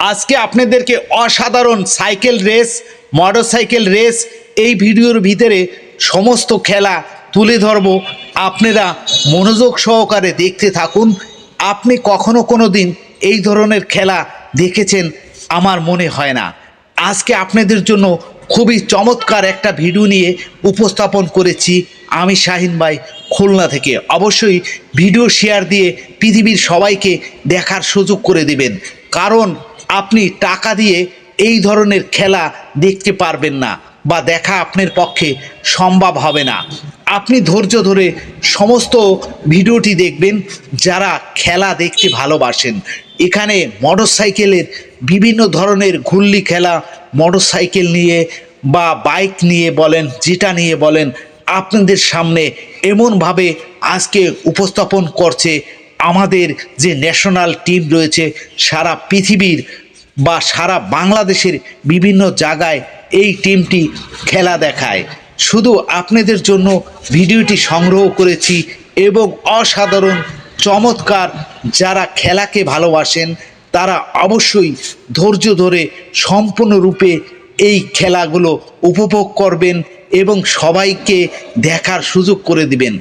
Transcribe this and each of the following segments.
আজকে আপনাদেরকে অসাধারণ সাইকেল রেস, মোটরসাইকেল রেস, এই ভিডিওর ভিতরে সমস্ত খেলা তুলে ধরবো। আপনারা মনোযোগ সহকারে দেখতে থাকুন। আপনি কখনো কোনো দিন এই ধরনের খেলা দেখেছেন? আমার মনে হয় না। আজকে আপনাদের জন্য খুবই চমৎকার একটা ভিডিও নিয়ে উপস্থাপন করেছি আমি শাহিন ভাই খুলনা থেকে। অবশ্যই ভিডিও শেয়ার দিয়ে পৃথিবীর সবাইকে দেখার সুযোগ করে দিবেন। কারণ আপনি টাকা দিয়ে এই ধরনের খেলা দেখতে পারবেন না বা দেখা আপনার পক্ষে সম্ভব হবে না। আপনি ধৈর্য ধরে সমস্ত ভিডিওটি দেখবেন, যারা খেলা দেখতে ভালোবাসেন। এখানে মোটরসাইকেলের বিভিন্ন ধরনের ঘুল্লি খেলা, মোটরসাইকেল নিয়ে বা বাইক নিয়ে বলেন যেটা নিয়ে বলেন, আপনাদের সামনে এমনভাবে আজকে উপস্থাপন করছে আমাদের যে ন্যাশনাল টিম রয়েছে, সারা পৃথিবীর বা সারা বাংলাদেশের বিভিন্ন জায়গায় এই টিমটি খেলা দেখায়। শুধু আপনাদের জন্য ভিডিওটি সংগ্রহ করেছি এবং অসাধারণ, চমৎকার যারা খেলাকে ভালোবাসেন, তারা অবশ্যই ধৈর্য ধরে সম্পূর্ণরূপে এই খেলাগুলো উপভোগ করবেন এবং সবাইকে দেখার সুযোগ করে দিবেন।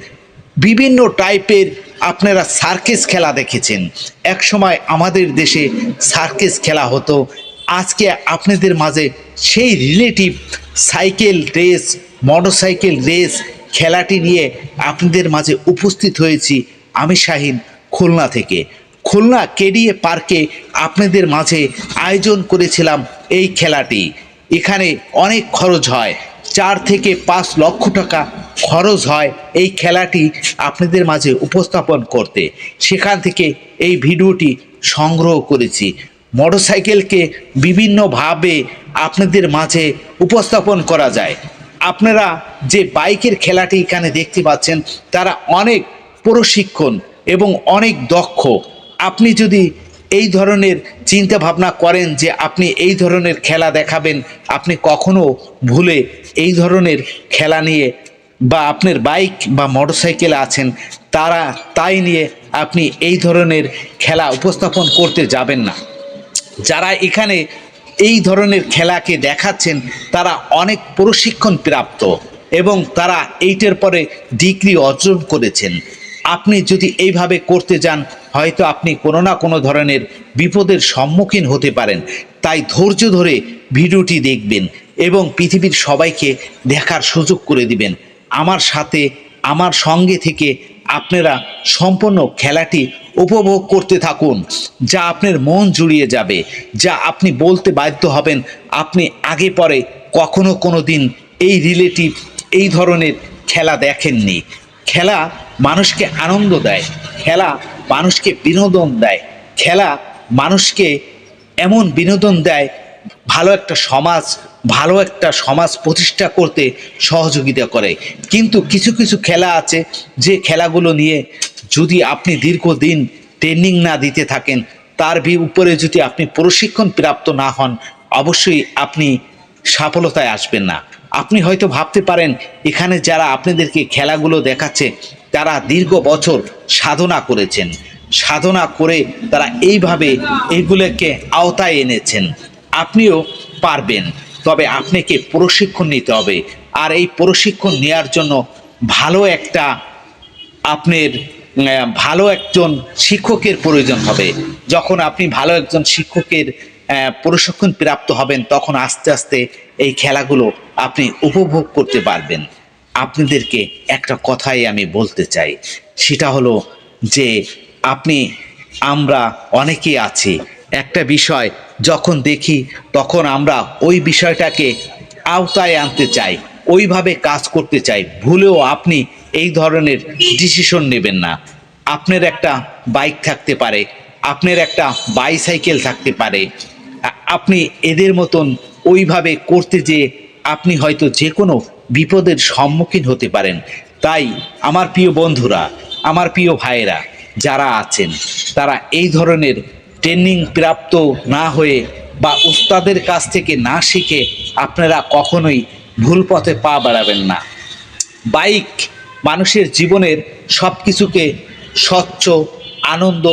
বিভিন্ন টাইপের আপনারা সার্কেস খেলা দেখেছেন। একসময় আমাদের দেশে সার্কেস খেলা হতো। আজকে আপনাদের মাঝে সেই relative cycle race motorcycle race খেলাটি নিয়ে আপনাদের মাঝে উপস্থিত হয়েছি আমি শাহিন খুলনা থেকে। খুলনা কেডিএ পার্কে আপনাদের মাঝে আয়োজন করেছিলাম এই খেলাটি। এখানে অনেক খরচ হয়। চার থেকে পাঁচ লক্ষ টাকা খরচ হয় এই খেলাটি আপনাদের মাঝে উপস্থাপন করতে। সেখান থেকে এই ভিডিওটি সংগ্রহ করেছি। মোটরসাইকেলকে বিভিন্নভাবে আপনাদের মাঝে উপস্থাপন করা যায়। আপনারা যে বাইকের খেলাটি এখানে দেখতে পাচ্ছেন, তারা অনেক প্রশিক্ষণ এবং অনেক দক্ষ। আপনি যদি এই ধরনের চিন্তা ভাবনা করেন যে আপনি এই ধরনের খেলা দেখাবেন, আপনি কখনো ভুলে এই ধরনের খেলা নিয়ে বা আপনার বাইক বা মোটরসাইকেল আছেন, তারা তাই নিয়ে আপনি এই ধরনের খেলা উপস্থাপন করতে যাবেন না। যারা এখানে এই ধরনের খেলাকে দেখাচ্ছেন, তারা অনেক প্রশিক্ষণ প্রাপ্ত এবং তারা এইটার পরে ডিগ্রি অর্জন করেছেন। আপনি যদি এইভাবে করতে যান, হয়তো আপনি কোনো না কোনো ধরনের বিপদের সম্মুখীন হতে পারেন। তাই ধৈর্য ধরে ভিডিওটি দেখবেন এবং পৃথিবীর সবাইকে দেখার সুযোগ করে দিবেন। আমার সাথে, আমার সঙ্গে থেকে আপনারা সম্পূর্ণ খেলাটি উপভোগ করতে থাকুন, যা আপনার মন জুড়িয়ে যাবে, যা আপনি বলতে বাধ্য হবেন, আপনি আগে পরে কখনো কোনো দিন এই রিলেটিভ এই ধরনের খেলা দেখেননি। খেলা মানুষকে আনন্দ দেয়, খেলা মানুষকে বিনোদন দেয়, খেলা মানুষকে এমন বিনোদন দেয়, ভালো একটা সমাজ, ভালো একটা সমাজ প্রতিষ্ঠা করতে সহযোগিতা করে। কিন্তু কিছু কিছু খেলা আছে, যে খেলাগুলো নিয়ে যদি আপনি দীর্ঘদিন ট্রেনিং না দিতে থাকেন, তার উপরে যদি আপনি প্রশিক্ষণ প্রাপ্ত না হন, অবশ্যই আপনি সফলতায় আসবেন না। আপনি হয়তো ভাবতে পারেন, এখানে যারা আপনাদেরকে খেলাগুলো দেখাচ্ছে, তারা দীর্ঘ বছর সাধনা করেছেন। সাধনা করে তারা এইভাবে এইগুলোকে আওতায় এনেছেন। আপনিও পারবেন, তবে আপনাকে প্রশিক্ষণ নিতে হবে। আর এই প্রশিক্ষণ নেওয়ার জন্য ভালো একটা আপনার ভালো একজন শিক্ষকের প্রয়োজন হবে। যখন আপনি ভালো একজন শিক্ষকের প্রশিক্ষণ প্রাপ্ত হবেন, তখন আস্তে আস্তে এই খেলাগুলো আপনি উপভোগ করতে পারবেন। আপনাদেরকে একটা কথাই আমি বলতে চাই, সেটা হলো যে আপনি, আমরা অনেকেই আছি। একটা বিষয় যখন দেখি, তখন আমরা ওই বিষয়টাকে আওতায় আনতে চাই, ওইভাবে কাজ করতে চাই, ভুলেও আপনি এই ধরনের ডিসিশন নেবেন না। আপনার একটা বাইক থাকতে পারে, আপনার একটা বাইসাইকেল থাকতে পারে আপনি এদের মতন ওইভাবে করতে যে আপনি হয়তো যে কোনো বিপদের সম্মুখীন হতে পারেন। তাই আমার প্রিয় বন্ধুরা, আমার প্রিয় ভাইয়েরা, যারা আছেন, তারা এই ধরনের ট্রেনিং প্রাপ্ত না হয়ে বা উস্তাদের কাছ থেকে না শিখে আপনারা কখনোই ভুল পথে পা বাড়াবেন না। বাইক মানুষের জীবনের সব কিছুকে স্বচ্ছ, আনন্দ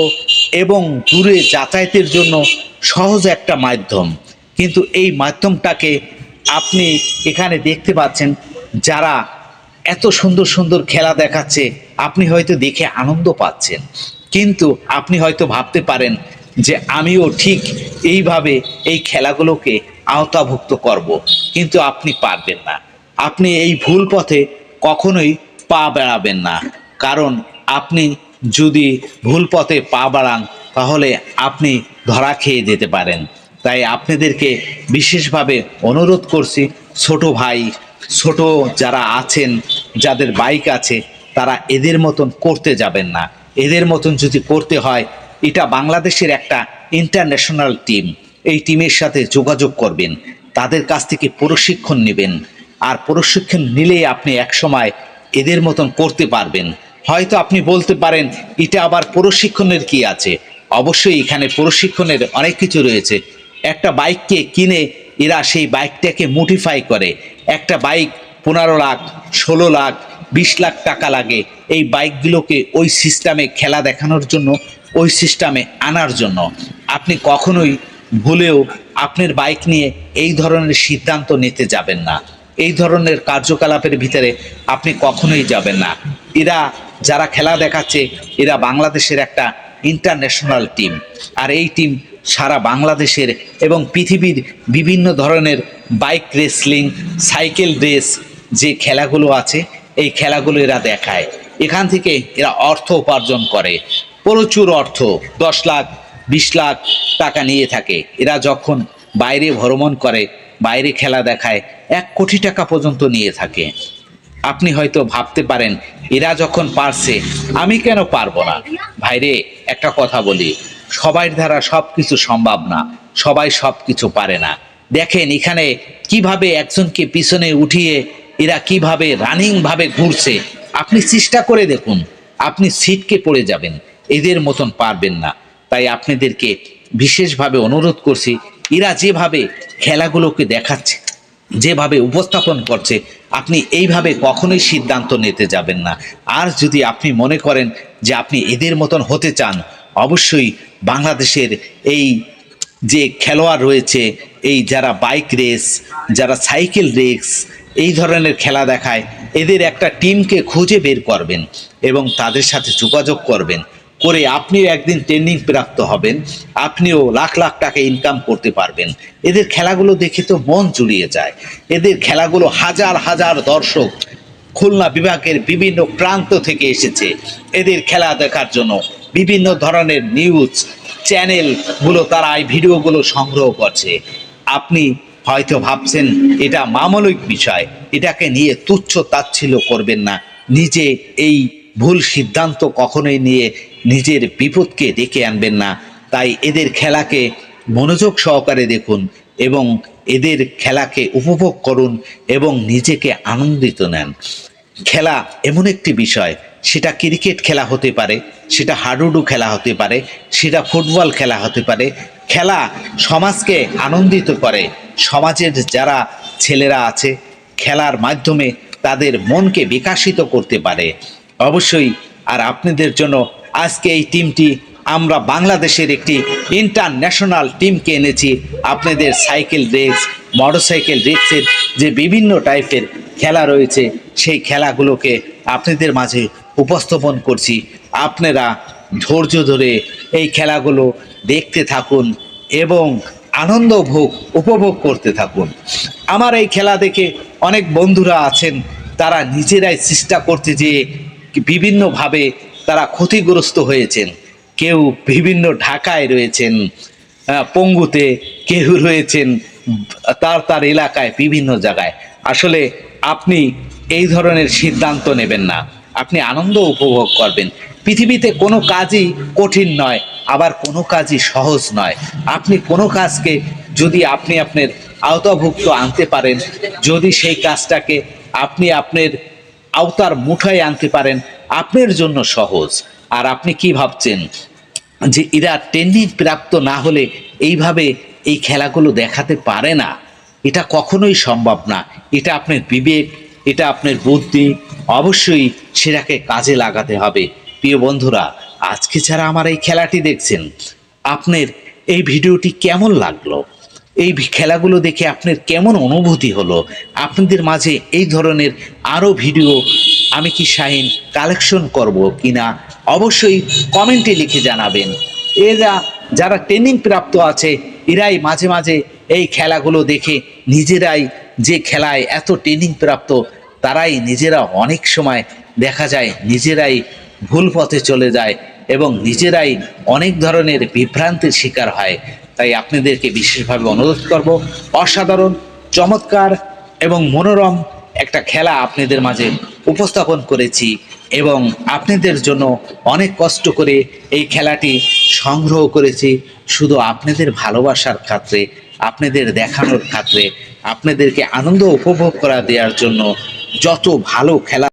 এবং দূরে যাতায়াতের জন্য সহজ একটা মাধ্যম। কিন্তু এই মাধ্যমটাকে আপনি এখানে দেখতে পাচ্ছেন, যারা এত সুন্দর সুন্দর খেলা দেখাচ্ছে, আপনি হয়তো দেখে আনন্দ পাচ্ছেন। কিন্তু আপনি হয়তো ভাবতে পারেন যে, আমিও ঠিক এইভাবে এই খেলাগুলোকে আওতাভুক্ত করব। কিন্তু আপনি পারবেন না। আপনি এই ভুল পথে কখনোই পা বেড়াবেন না। কারণ আপনি যদি ভুল পথে পা বাড়ান তাহলে আপনি ধরা খেয়ে যেতে পারেন। তাই আপনাদেরকে বিশেষভাবে অনুরোধ করছি, ছোট ভাই, ছোট যারা আছেন, যাদের বাইক আছে, তারা এদের মতন করতে যাবেন না। এদের মতন যদি করতে হয়, এটা বাংলাদেশের একটা ইন্টারন্যাশনাল টিম এই টিমের সাথে যোগাযোগ করবেন, তাদের কাছ থেকে প্রশিক্ষণ নেবেন, আর প্রশিক্ষণ নিলেই আপনি একসময় এদের মতন করতে পারবেন। হয়তো আপনি বলতে পারেন, এটা আবার প্রশিক্ষণের কি আছে? অবশ্যই এখানে প্রশিক্ষণের অনেক কিছু রয়েছে। একটা বাইককে কিনে এরা সেই বাইকটাকে মোটিফাই করে। একটা বাইক পনেরো লাখ, ষোলো লাখ, বিশ লাখ টাকা লাগে। এই বাইকগুলোকে ওই সিস্টেমে খেলা দেখানোর জন্য, ওই সিস্টেমে আনার জন্য। আপনি কখনোই ভুলেও আপনার বাইক নিয়ে এই ধরনের সিদ্ধান্ত নিতে যাবেন না। এই ধরনের কার্যকলাপের ভিতরে আপনি কখনোই যাবেন না। এরা যারা খেলা দেখাচ্ছে, এরা বাংলাদেশের একটা ইন্টারন্যাশনাল টিম আর এই টিম সারা বাংলাদেশের এবং পৃথিবীর বিভিন্ন ধরনের বাইক রেসলিং সাইকেল রেস যে খেলাগুলো আছে, এই খেলাগুলো এরা দেখায়। এখান থেকে এরা অর্থ উপার্জন করে। প্রচুর অর্থ, দশ লাখ, বিশ লাখ টাকা নিয়ে থাকে। এরা যখন বাইরে ভ্রমণ করে, বাইরে খেলা দেখায়, এক কোটি টাকা পর্যন্ত নিয়ে থাকে। আপনি হয়তো ভাবতে পারেন, এরা যখন পারছে, আমি কেন পারব না? ভাইরে একটা কথা বলি। সবার দ্বারা সব কিছু সম্ভব না। সবাই সব কিছু পারে না। দেখেন এখানে কীভাবে একজনকে পিছনে উঠিয়ে এরা কীভাবে রানিং ভাবে ঘুরছে। আপনি চেষ্টা করে দেখুন। আপনি সিটকে পড়ে যাবেন। এদের মতন পারবেন না। তাই আপনাদেরকে বিশেষভাবে অনুরোধ করছি, এরা যেভাবে খেলাগুলোকে দেখাচ্ছে যেভাবে উপস্থাপন করছে, আপনি এইভাবে কখনোই সিদ্ধান্ত নিতে যাবেন না। আর যদি আপনি মনে করেন যে আপনি এদের মতন হতে চান, অবশ্যই বাংলাদেশের এই যে খেলোয়াড় রয়েছে, এই যারা বাইক রেস, যারা সাইকেল রেস, এই ধরনের খেলা দেখায়, এদের একটা টিমকে খুঁজে বের করবেন এবং তাদের সাথে যোগাযোগ করবেন। করে আপনিও একদিন ট্রেনিং প্রাপ্ত হবেন, আপনিও লাখ লাখ টাকা ইনকাম করতে পারবেন। এদের খেলাগুলো দেখে তো মন জুড়িয়ে যায়। এদের খেলাগুলো হাজার হাজার দর্শক খুলনা বিভাগের বিভিন্ন প্রান্ত থেকে এসেছে। এদের খেলা দেখার জন্য বিভিন্ন ধরনের নিউজ চ্যানেলগুলো তারা এই ভিডিওগুলো সংগ্রহ করছে। আপনি হয়তো ভাবছেন, এটা মামলিক বিষয়, এটাকে নিয়ে তুচ্ছ তাচ্ছিল্য করবেন না। নিজে এই ভুল সিদ্ধান্ত কখনোই নিয়ে নিজের বিপদকে ডেকে আনবেন না। তাই এদের খেলাকে মনোযোগ সহকারে দেখুন এবং এদের খেলাকে উপভোগ করুন এবং নিজেকে আনন্দিত নেন। খেলা এমন একটি বিষয়, সেটা ক্রিকেট খেলা হতে পারে, সেটা হাডুডু খেলা হতে পারে, সেটা ফুটবল খেলা হতে পারে। খেলা সমাজকে আনন্দিত করে, সমাজের যারা ছেলেরা আছে, খেলার মাধ্যমে তাদের মনকে বিকাশিত করতে পারে। অবশ্যই। আর আপনাদের জন্য আজকে এই টিমটি আমরা বাংলাদেশের একটি ইন্টারন্যাশনাল টিমকে এনেছি। আপনাদের সাইকেল রেস মোটরসাইকেল রেসের যে বিভিন্ন টাইপের খেলা রয়েছে, সেই খেলাগুলোকে আপনাদের মাঝে উপস্থাপন করছি। আপনারা ধৈর্য ধরে এই খেলাগুলো দেখতে থাকুন এবং আনন্দ ভোগ, উপভোগ করতে থাকুন। আমার এই খেলা দেখে অনেক বন্ধুরা আছেন, তারা নিজেরাই চেষ্টা করতে যেয়ে বিভিন্নভাবে তারা ক্ষতিগ্রস্ত হয়েছেন। কেউ বিভিন্ন ঢাকায় রয়েছেন পঙ্গুতে কেউ রয়েছেন, তার তার এলাকায় বিভিন্ন জায়গায়। আসলে আপনি এই ধরনের সিদ্ধান্ত নেবেন না। আপনি আনন্দ উপভোগ করবেন। পৃথিবীতে কোনো কাজই কঠিন নয়, আবার কোনো কাজই সহজ নয়। আপনি কোনো কাজকে যদি আপনি আপনার আওতাভুক্ত আনতে পারেন, যদি সেই কাজটাকে আপনি আপনার আওতার মুঠায় আনতে পারেন। আপনার জন্য সহজ। আর আপনি কি ভাবছেন? যে এরা ট্রেনিং প্রাপ্ত না হলে এইভাবে এই খেলাগুলো দেখাতে পারে না? এটা কখনোই সম্ভব না। এটা আপনার বিবেক, এটা আপনার বুদ্ধি। অবশ্যই সেটাকে কাজে লাগাতে হবে। প্রিয় বন্ধুরা, আজকে যারা আমার এই খেলাটি দেখছেন, আপনার এই ভিডিওটি কেমন লাগল? এই খেলাগুলো দেখে আপনার কেমন অনুভূতি হলো? আপনাদের মাঝে এই ধরনের আরও ভিডিও আমি কি শাহিন কালেকশন করব কিনা অবশ্যই কমেন্টে লিখে জানাবেন। এরা যারা ট্রেনিং প্রাপ্ত আছে, এরাই মাঝে মাঝে এই খেলাগুলো দেখে নিজেরাই যে খেলায় এত ট্রেনিং প্রাপ্ত, তারাই নিজেরা অনেক সময় দেখা যায় নিজেরাই ভুল পথে চলে যায় এবং নিজেরাই অনেক ধরনের বিভ্রান্তির শিকার হয়। তাই আপনাদেরকে বিশেষভাবে অনুরোধ করব, অসাধারণ, চমৎকার এবং মনোরম একটা খেলা আপনাদের মাঝে উপস্থাপন করেছি এবং আপনাদের জন্য অনেক কষ্ট করে এই খেলাটি সংগ্রহ করেছি। শুধু আপনাদের ভালোবাসার ক্ষেত্রে আপনাদের দেখানোর ক্ষেত্রে আপনাদেরকে আনন্দ উপভোগ করা দেওয়ার জন্য যত ভালো খেলা